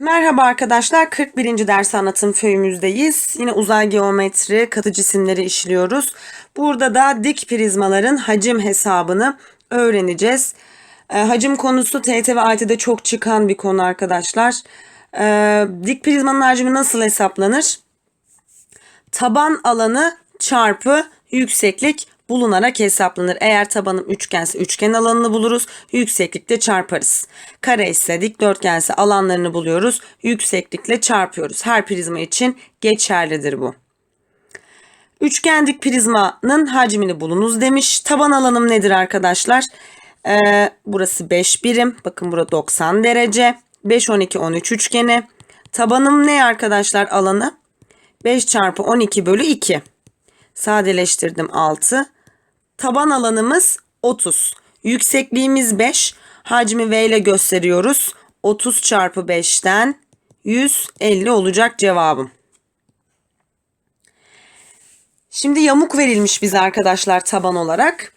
Merhaba arkadaşlar, 41. ders anlatım föyümüzdeyiz. Yine uzay geometri, katı cisimleri işliyoruz. Burada da dik prizmaların hacim hesabını öğreneceğiz. Ee, hacim konusu TET ve AYT'de çok çıkan bir konu arkadaşlar. Ee, dik prizmanın hacmi nasıl hesaplanır? Taban alanı çarpı yükseklik bulunarak hesaplanır. Eğer tabanım üçgense üçgen alanını buluruz. Yükseklikle çarparız. Kare ise dikdörtgense alanlarını buluyoruz. Yükseklikle çarpıyoruz. Her prizma için geçerlidir bu. Üçgen dik prizmanın hacmini bulunuz demiş. Taban alanım nedir arkadaşlar? Ee, burası 5 birim. Bakın burada 90 derece. 5, 12, 13 üçgeni. Tabanım ne arkadaşlar alanı? 5 çarpı 12 bölü 2. Sadeleştirdim 6. Taban alanımız 30. Yüksekliğimiz 5. Hacmi V ile gösteriyoruz. 30 çarpı 5'ten 150 olacak cevabım. Şimdi yamuk verilmiş bize arkadaşlar taban olarak.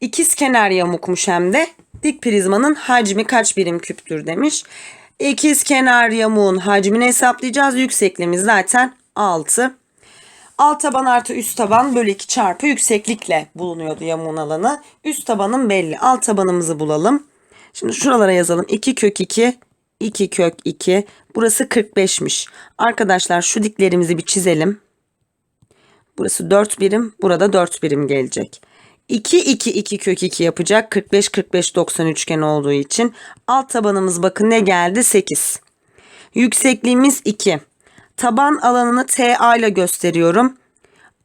İkiz kenar yamukmuş hem de. Dik prizmanın hacmi kaç birim küptür demiş. İkiz kenar yamuğun hacmini hesaplayacağız. Yüksekliğimiz zaten 6. Alt taban artı üst taban bölü 2 çarpı yükseklikle bulunuyordu yamuğun alanı. Üst tabanın belli. Alt tabanımızı bulalım. Şimdi şuralara yazalım. 2 kök 2, 2 kök 2. Burası 45'miş. Arkadaşlar şu diklerimizi bir çizelim. Burası 4 birim. Burada 4 birim gelecek. 2 2 2 kök 2 yapacak. 45 45 90 üçgen olduğu için alt tabanımız bakın ne geldi? 8. Yüksekliğimiz 2. Taban alanını TA ile gösteriyorum.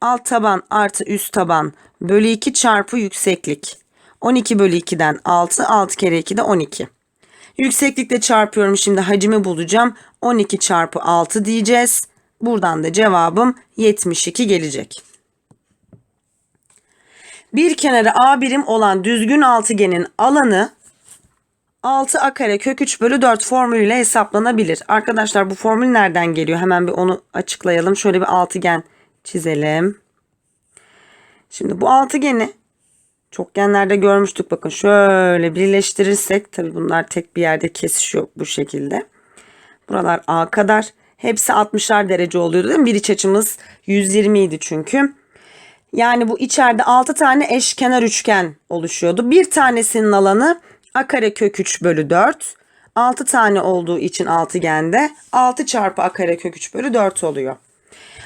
Alt taban artı üst taban bölü 2 çarpı yükseklik. 12 bölü 2'den 6. 6 kere 2 de 12. Yükseklikle çarpıyorum şimdi hacmi bulacağım. 12 çarpı 6 diyeceğiz. Buradan da cevabım 72 gelecek. Bir kenarı A birim olan düzgün altıgenin alanı 6 a kare kök 3 bölü 4 formülüyle hesaplanabilir. Arkadaşlar bu formül nereden geliyor? Hemen bir onu açıklayalım. Şöyle bir altıgen çizelim. Şimdi bu altıgeni çokgenlerde görmüştük. Bakın şöyle birleştirirsek tabi bunlar tek bir yerde kesişiyor bu şekilde. Buralar A kadar. Hepsi 60'lar derece oluyordu değil mi? Bir iç açımız 120 idi çünkü. Yani bu içeride 6 tane eşkenar üçgen oluşuyordu. Bir tanesinin alanı a kare kök 3 bölü 4. 6 tane olduğu için altıgende 6 çarpı a kare kök 3 bölü 4 oluyor.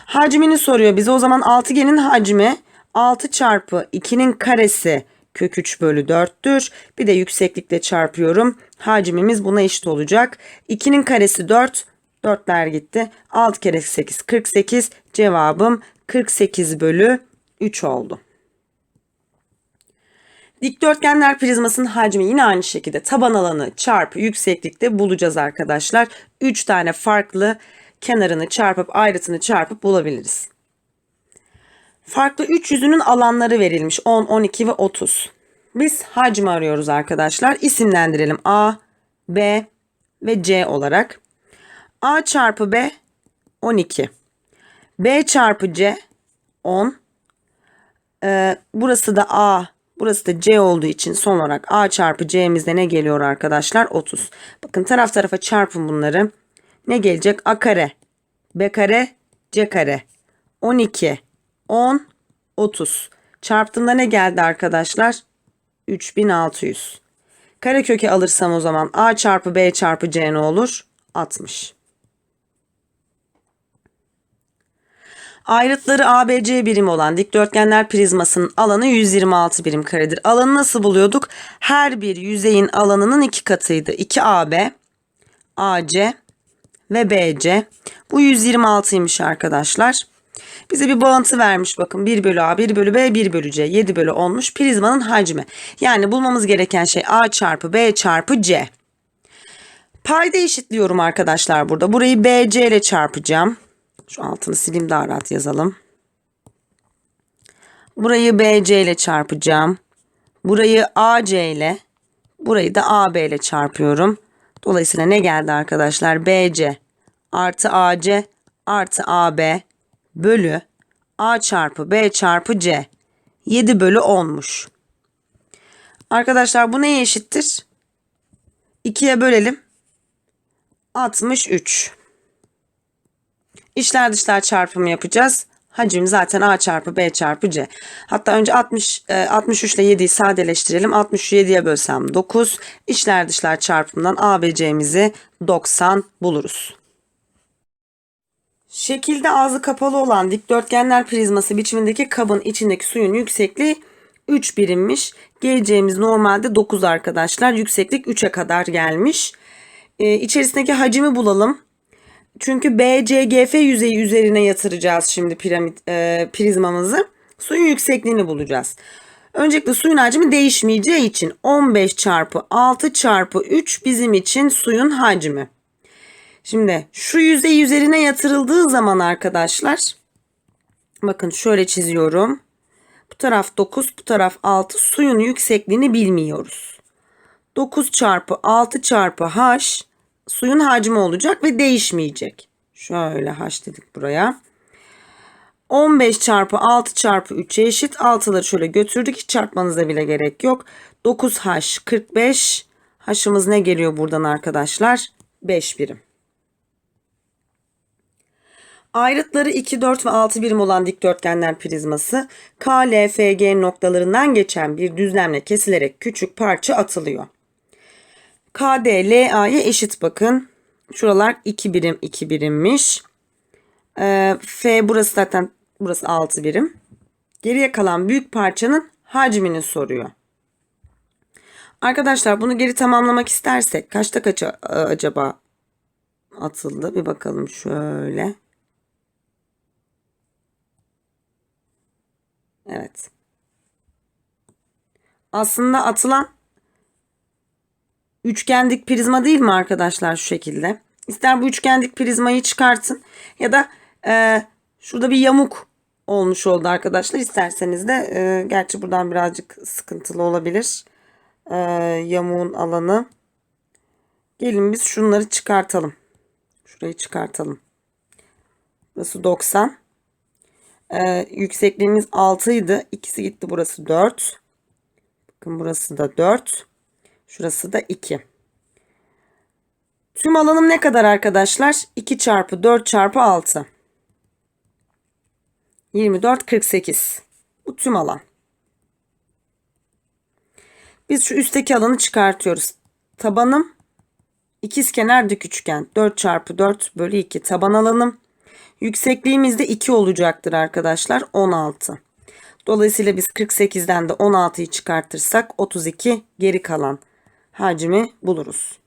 Hacmini soruyor bize. O zaman altıgenin hacmi 6 çarpı 2'nin karesi kök 3 bölü 4'tür. Bir de yükseklikle çarpıyorum. Hacmimiz buna eşit olacak. 2'nin karesi 4. 4'ler gitti. 6 kere 8 48. Cevabım 48 bölü 3 oldu. Dikdörtgenler prizmasının hacmi yine aynı şekilde taban alanı çarpı yükseklikte bulacağız arkadaşlar. 3 tane farklı kenarını çarpıp ayrıtını çarpıp bulabiliriz. Farklı 3 yüzünün alanları verilmiş 10, 12 ve 30. Biz hacmi arıyoruz arkadaşlar. İsimlendirelim A, B ve C olarak. A çarpı B 12. B çarpı C 10. Ee, burası da A Burası da C olduğu için son olarak A çarpı C'mizde ne geliyor arkadaşlar? 30. Bakın taraf tarafa çarpın bunları. Ne gelecek? A kare, B kare, C kare. 12, 10, 30. Çarptığımda ne geldi arkadaşlar? 3600. Kare köke alırsam o zaman A çarpı B çarpı C ne olur? 60. Ayrıtları ABC birim olan dikdörtgenler prizmasının alanı 126 birim karedir. Alanı nasıl buluyorduk? Her bir yüzeyin alanının iki katıydı. 2AB, AC ve BC. Bu 126'ymış arkadaşlar. Bize bir bağıntı vermiş bakın 1 bölü A, 1 bölü B, 1 bölü C, 7 bölü 10'muş prizmanın hacmi. Yani bulmamız gereken şey A çarpı B çarpı C. Payda eşitliyorum arkadaşlar burada. Burayı BC ile çarpacağım. Şu altını sileyim daha rahat yazalım. Burayı BC ile çarpacağım. Burayı AC ile, burayı da AB ile çarpıyorum. Dolayısıyla ne geldi arkadaşlar? BC artı AC artı AB bölü A çarpı B çarpı C. 7 bölü 10'muş. Arkadaşlar bu neye eşittir? 2'ye bölelim. 63. İçler dışlar çarpımı yapacağız. Hacim zaten A çarpı B çarpı C. Hatta önce 60, e, 63 ile 7'yi sadeleştirelim. 63'ü 7'ye bölsem 9. İçler dışlar çarpımından A ve C'mizi 90 buluruz. Şekilde ağzı kapalı olan dikdörtgenler prizması biçimindeki kabın içindeki suyun yüksekliği 3 birimmiş. Geleceğimiz normalde 9 arkadaşlar. Yükseklik 3'e kadar gelmiş. Ee, içerisindeki hacimi bulalım. Çünkü BCGF yüzeyi üzerine yatıracağız şimdi piramit e, prizmamızı. Suyun yüksekliğini bulacağız. Öncelikle suyun hacmi değişmeyeceği için 15 çarpı 6 çarpı 3 bizim için suyun hacmi. Şimdi şu yüzey üzerine yatırıldığı zaman arkadaşlar bakın şöyle çiziyorum. Bu taraf 9 bu taraf 6 suyun yüksekliğini bilmiyoruz. 9 çarpı 6 çarpı h suyun hacmi olacak ve değişmeyecek. Şöyle h dedik buraya. 15 çarpı 6 çarpı 3'e eşit. 6'ları şöyle götürdük. Hiç çarpmanıza bile gerek yok. 9h 45. H'ımız ne geliyor buradan arkadaşlar? 5 birim. Ayrıtları 2, 4 ve 6 birim olan dikdörtgenler prizması K, L, F, G noktalarından geçen bir düzlemle kesilerek küçük parça atılıyor. KD LA'ya eşit bakın. Şuralar 2 birim 2 birimmiş. Ee, F burası zaten burası 6 birim. Geriye kalan büyük parçanın hacmini soruyor. Arkadaşlar bunu geri tamamlamak istersek kaçta kaça e, acaba atıldı? Bir bakalım şöyle. Evet. Aslında atılan üçgendik prizma değil mi arkadaşlar şu şekilde? İster bu üçgendik prizmayı çıkartın ya da e, şurada bir yamuk olmuş oldu arkadaşlar. İsterseniz de e, gerçi buradan birazcık sıkıntılı olabilir. E, yamuğun alanı. Gelin biz şunları çıkartalım. Şurayı çıkartalım. Burası 90. Ee, yüksekliğimiz 6 idi. İkisi gitti. Burası 4. Bakın burası da 4. Şurası da 2. Tüm alanım ne kadar arkadaşlar? 2 çarpı 4 çarpı 6. 24, 48. Bu tüm alan. Biz şu üstteki alanı çıkartıyoruz. Tabanım ikizkenar dik üçgen. 4 çarpı 4 bölü 2. Taban alanım. Yüksekliğimiz de 2 olacaktır arkadaşlar. 16. Dolayısıyla biz 48'den de 16'yı çıkartırsak 32 geri kalan hacmi buluruz.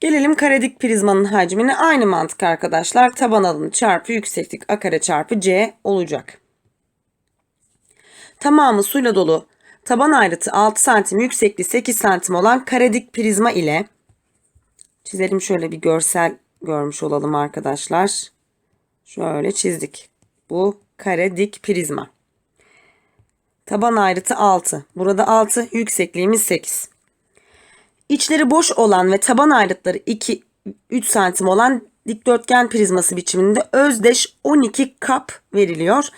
Gelelim karedik prizmanın hacmine. Aynı mantık arkadaşlar. Taban alanı çarpı yükseklik a kare çarpı c olacak. Tamamı suyla dolu taban ayrıtı 6 santim yüksekliği 8 santim olan karedik prizma ile çizelim şöyle bir görsel görmüş olalım arkadaşlar. Şöyle çizdik. Bu kare dik prizma. Taban ayrıtı 6. Burada 6, yüksekliğimiz 8. İçleri boş olan ve taban ayrıtları 2 3 santim olan dikdörtgen prizması biçiminde özdeş 12 kap veriliyor.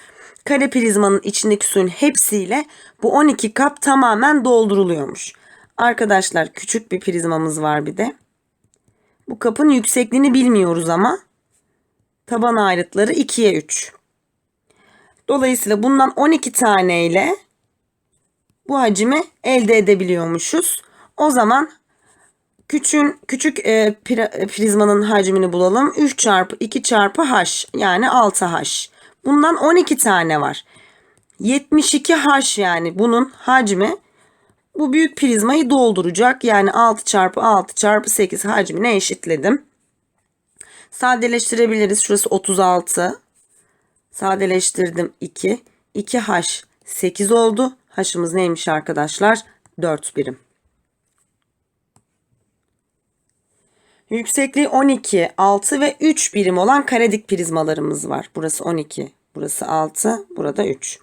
Kare prizmanın içindeki suyun hepsiyle bu 12 kap tamamen dolduruluyormuş. Arkadaşlar küçük bir prizmamız var bir de. Bu kapın yüksekliğini bilmiyoruz ama taban ayrıtları 2'ye 3. Dolayısıyla bundan 12 tane ile bu hacimi elde edebiliyormuşuz. O zaman küçün, küçük e, prizmanın hacmini bulalım. 3 çarpı 2 çarpı h yani 6h. Bundan 12 tane var. 72h yani bunun hacmi bu büyük prizmayı dolduracak. Yani 6 çarpı 6 çarpı 8 hacmine eşitledim. Sadeleştirebiliriz. Şurası 36. Sadeleştirdim 2. 2H 8 oldu. H'ımız neymiş arkadaşlar? 4 birim. Yüksekliği 12, 6 ve 3 birim olan karedik prizmalarımız var. Burası 12, burası 6, burada 3.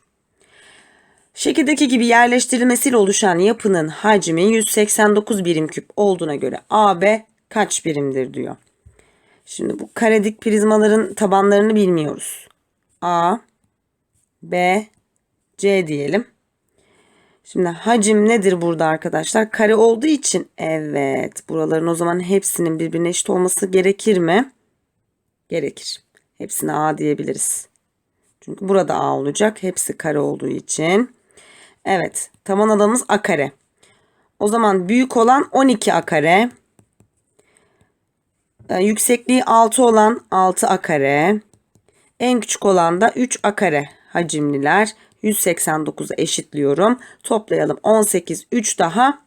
Şekildeki gibi yerleştirilmesiyle oluşan yapının hacmi 189 birim küp olduğuna göre AB kaç birimdir diyor. Şimdi bu karedik prizmaların tabanlarını bilmiyoruz. A, B, C diyelim. Şimdi hacim nedir burada arkadaşlar? Kare olduğu için evet buraların o zaman hepsinin birbirine eşit olması gerekir mi? Gerekir. Hepsine A diyebiliriz. Çünkü burada A olacak. Hepsi kare olduğu için. Evet taban alanımız A kare. O zaman büyük olan 12 A kare. Ee, Yüksekliği 6 olan 6 A kare. En küçük olan da 3 A kare hacimliler. 189'u eşitliyorum. Toplayalım. 18, 3 daha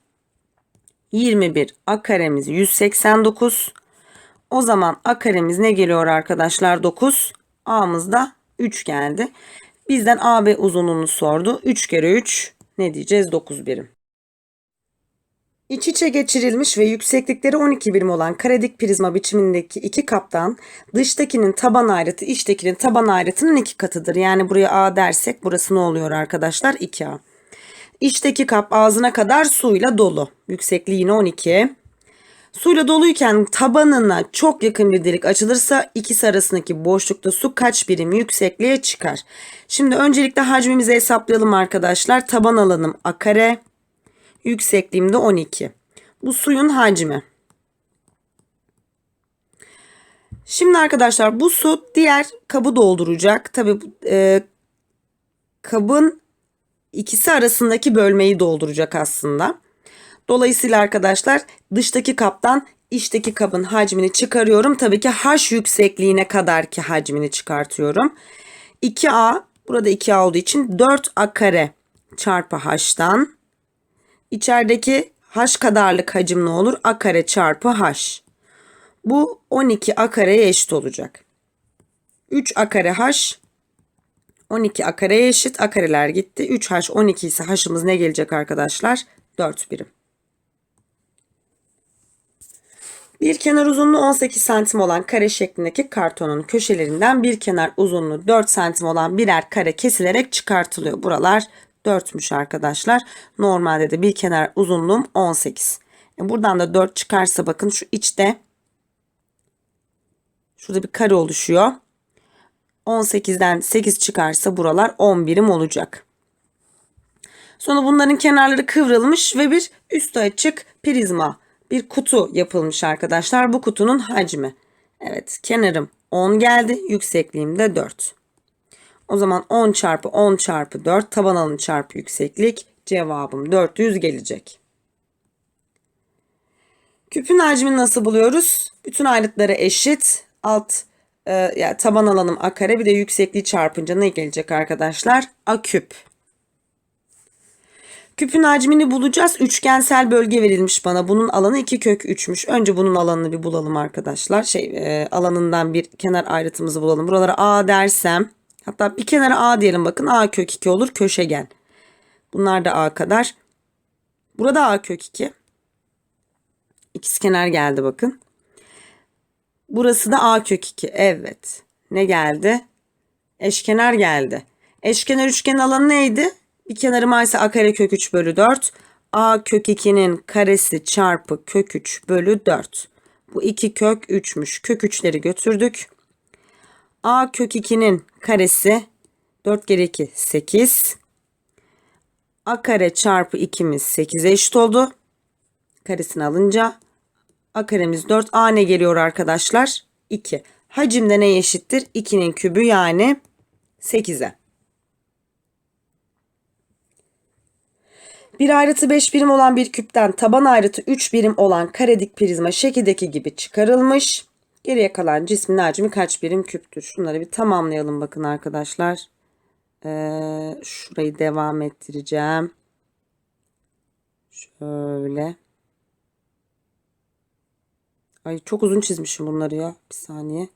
21. A karemiz 189. O zaman A karemiz ne geliyor arkadaşlar? 9. A'mız da 3 geldi. Bizden AB uzunluğunu sordu. 3 kere 3 ne diyeceğiz? 9 birim. İç içe geçirilmiş ve yükseklikleri 12 birim olan karedik prizma biçimindeki iki kaptan dıştakinin taban ayrıtı içtekinin taban ayrıtının iki katıdır. Yani buraya A dersek burası ne oluyor arkadaşlar? 2A. İçteki kap ağzına kadar suyla dolu. Yüksekliği yine 12. Suyla doluyken tabanına çok yakın bir delik açılırsa ikisi arasındaki boşlukta su kaç birim yüksekliğe çıkar? Şimdi öncelikle hacmimizi hesaplayalım arkadaşlar. Taban alanım A kare. Yüksekliğim de 12. Bu suyun hacmi. Şimdi arkadaşlar bu su diğer kabı dolduracak. Tabi e, kabın ikisi arasındaki bölmeyi dolduracak aslında. Dolayısıyla arkadaşlar dıştaki kaptan içteki kabın hacmini çıkarıyorum. Tabii ki h yüksekliğine kadar ki hacmini çıkartıyorum. 2a burada 2a olduğu için 4a kare çarpı h'tan İçerideki h kadarlık hacim ne olur? a kare çarpı h. Bu 12 a kareye eşit olacak. 3 a kare h 12 a kareye eşit. A kareler gitti. 3h 12 ise h'ımız ne gelecek arkadaşlar? 4 birim. Bir kenar uzunluğu 18 santim olan kare şeklindeki kartonun köşelerinden bir kenar uzunluğu 4 santim olan birer kare kesilerek çıkartılıyor. Buralar 4'müş arkadaşlar. Normalde de bir kenar uzunluğum 18. E buradan da 4 çıkarsa bakın şu içte şurada bir kare oluşuyor. 18'den 8 çıkarsa buralar 10 birim olacak. Sonra bunların kenarları kıvrılmış ve bir üstü açık prizma bir kutu yapılmış arkadaşlar. Bu kutunun hacmi. Evet kenarım 10 geldi. Yüksekliğim de 4. O zaman 10 çarpı 10 çarpı 4 taban alanı çarpı yükseklik cevabım 400 gelecek. Küpün hacmini nasıl buluyoruz? Bütün ayrıtları eşit. Alt e, yani taban alanım a kare bir de yüksekliği çarpınca ne gelecek arkadaşlar? A küp. Küpün hacmini bulacağız. Üçgensel bölge verilmiş bana. Bunun alanı 2 kök 3'müş. Önce bunun alanını bir bulalım arkadaşlar. Şey e, alanından bir kenar ayrıtımızı bulalım. Buralara A dersem Hatta bir kenara A diyelim bakın. A kök 2 olur köşegen. Bunlar da A kadar. Burada A kök 2. İkisi kenar geldi bakın. Burası da A kök 2. Evet. Ne geldi? Eşkenar geldi. Eşkenar üçgen alanı neydi? Bir kenarı ise A kare kök 3 bölü 4. A kök 2'nin karesi çarpı kök 3 bölü 4. Bu 2 kök 3'müş. Kök 3'leri götürdük. A kök 2'nin karesi 4 kere 2 8. A kare çarpı 2'miz 8'e eşit oldu. Karesini alınca A karemiz 4. A ne geliyor arkadaşlar? 2. Hacimde ne eşittir? 2'nin kübü yani 8'e. Bir ayrıtı 5 birim olan bir küpten taban ayrıtı 3 birim olan karedik prizma şekildeki gibi çıkarılmış. Geriye kalan cismin hacmi kaç birim küptür? Şunları bir tamamlayalım bakın arkadaşlar. Ee, şurayı devam ettireceğim. Şöyle. Ay çok uzun çizmişim bunları ya. Bir saniye.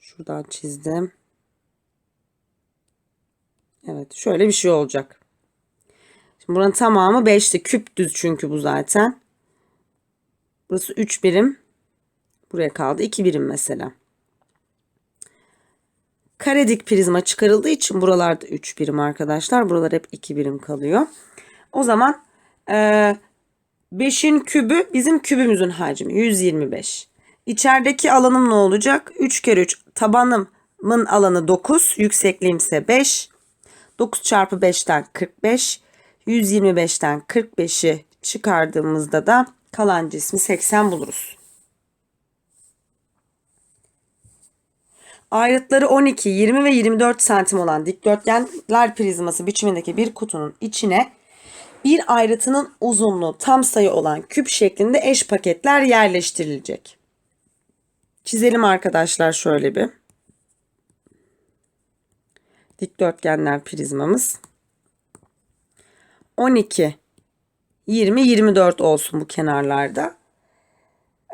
Şuradan çizdim. Evet şöyle bir şey olacak. Şimdi buranın tamamı 5'ti. Küp düz çünkü bu zaten. Burası 3 birim. Buraya kaldı 2 birim mesela. Karedik prizma çıkarıldığı için buralarda 3 birim arkadaşlar. Buralar hep 2 birim kalıyor. O zaman 5'in e, kübü bizim kübümüzün hacmi 125. İçerideki alanım ne olacak? 3 kere 3 tabanımın alanı 9. Yüksekliğim ise 5. 9 çarpı 5'ten 45. 125'ten 45'i çıkardığımızda da kalan cismi 80 buluruz. Ayrıtları 12, 20 ve 24 santim olan dikdörtgenler prizması biçimindeki bir kutunun içine bir ayrıtının uzunluğu tam sayı olan küp şeklinde eş paketler yerleştirilecek. Çizelim arkadaşlar şöyle bir. Dikdörtgenler prizmamız. 12, 20, 24 olsun bu kenarlarda.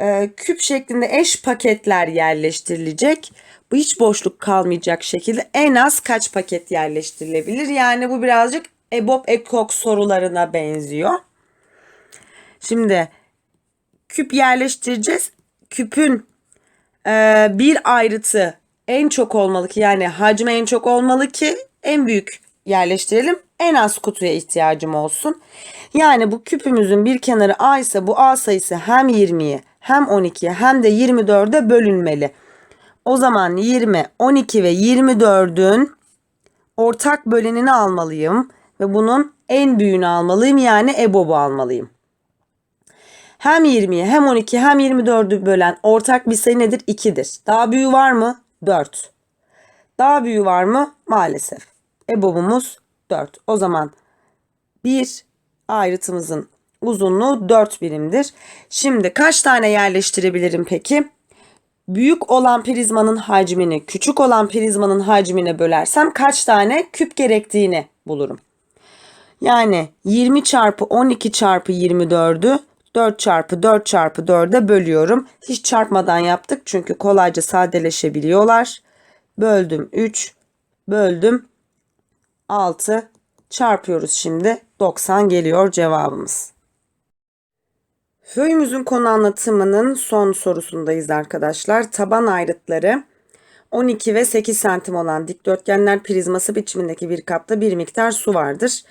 Ee, küp şeklinde eş paketler yerleştirilecek. Bu hiç boşluk kalmayacak şekilde en az kaç paket yerleştirilebilir? Yani bu birazcık EBOB EKOK sorularına benziyor. Şimdi küp yerleştireceğiz. Küpün e, bir ayrıtı en çok olmalı ki yani hacmi en çok olmalı ki en büyük yerleştirelim. En az kutuya ihtiyacım olsun. Yani bu küpümüzün bir kenarı A ise bu A sayısı hem 20'ye hem 12'ye hem de 24'e bölünmeli. O zaman 20, 12 ve 24'ün ortak bölenini almalıyım ve bunun en büyüğünü almalıyım yani EBOB'u almalıyım. Hem 20'ye hem 12 hem 24'ü bölen ortak bir sayı nedir? 2'dir. Daha büyüğü var mı? 4. Daha büyüğü var mı? Maalesef. EBOB'umuz 4. O zaman bir ayrıtımızın uzunluğu 4 birimdir. Şimdi kaç tane yerleştirebilirim peki? Büyük olan prizmanın hacmini küçük olan prizmanın hacmine bölersem kaç tane küp gerektiğini bulurum. Yani 20 çarpı 12 çarpı 24'ü 4 çarpı 4 çarpı 4'e bölüyorum. Hiç çarpmadan yaptık çünkü kolayca sadeleşebiliyorlar. Böldüm 3, böldüm 6 çarpıyoruz şimdi. 90 geliyor cevabımız. Föyümüzün konu anlatımının son sorusundayız arkadaşlar. Taban ayrıtları 12 ve 8 santim olan dikdörtgenler prizması biçimindeki bir kapta bir miktar su vardır.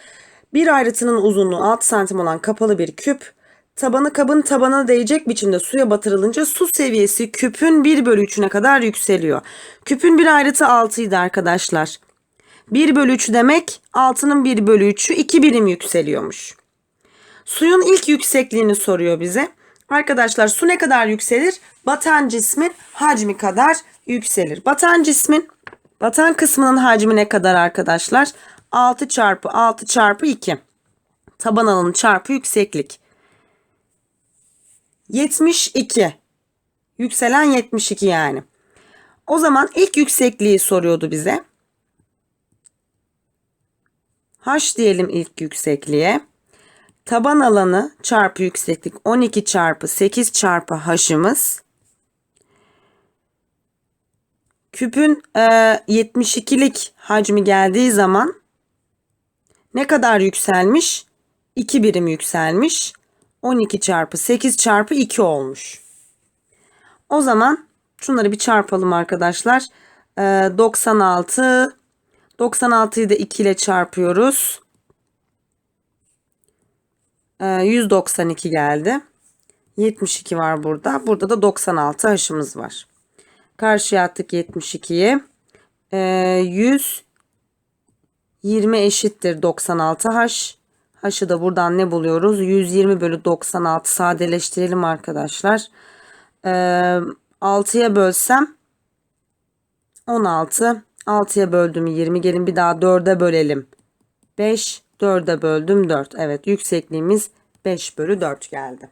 Bir ayrıtının uzunluğu 6 santim olan kapalı bir küp, tabanı kabın tabanına değecek biçimde suya batırılınca su seviyesi küpün 1 bölü 3'üne kadar yükseliyor. Küpün bir ayrıtı 6 idi arkadaşlar. 1 bölü 3 demek 6'nın 1 bölü 3'ü 2 birim yükseliyormuş. Suyun ilk yüksekliğini soruyor bize. Arkadaşlar su ne kadar yükselir? Batan cismin hacmi kadar yükselir. Batan cismin batan kısmının hacmi ne kadar arkadaşlar? 6 çarpı 6 çarpı 2. Taban alanı çarpı yükseklik. 72. Yükselen 72 yani. O zaman ilk yüksekliği soruyordu bize. H diyelim ilk yüksekliğe. Taban alanı çarpı yükseklik 12 çarpı 8 çarpı h'ımız. Küpün e, 72'lik hacmi geldiği zaman ne kadar yükselmiş? 2 birim yükselmiş. 12 çarpı 8 çarpı 2 olmuş. O zaman şunları bir çarpalım arkadaşlar. E, 96 96'yı da 2 ile çarpıyoruz. 192 geldi. 72 var burada. Burada da 96 haşımız var. Karşıya attık 72'yi. 120 eşittir 96 haş. Haşı da buradan ne buluyoruz? 120 bölü 96 sadeleştirelim arkadaşlar. 6'ya bölsem 16. 6'ya böldüm 20. Gelin bir daha 4'e bölelim. 5. 4'e böldüm 4. Evet yüksekliğimiz 5 bölü 4 geldi.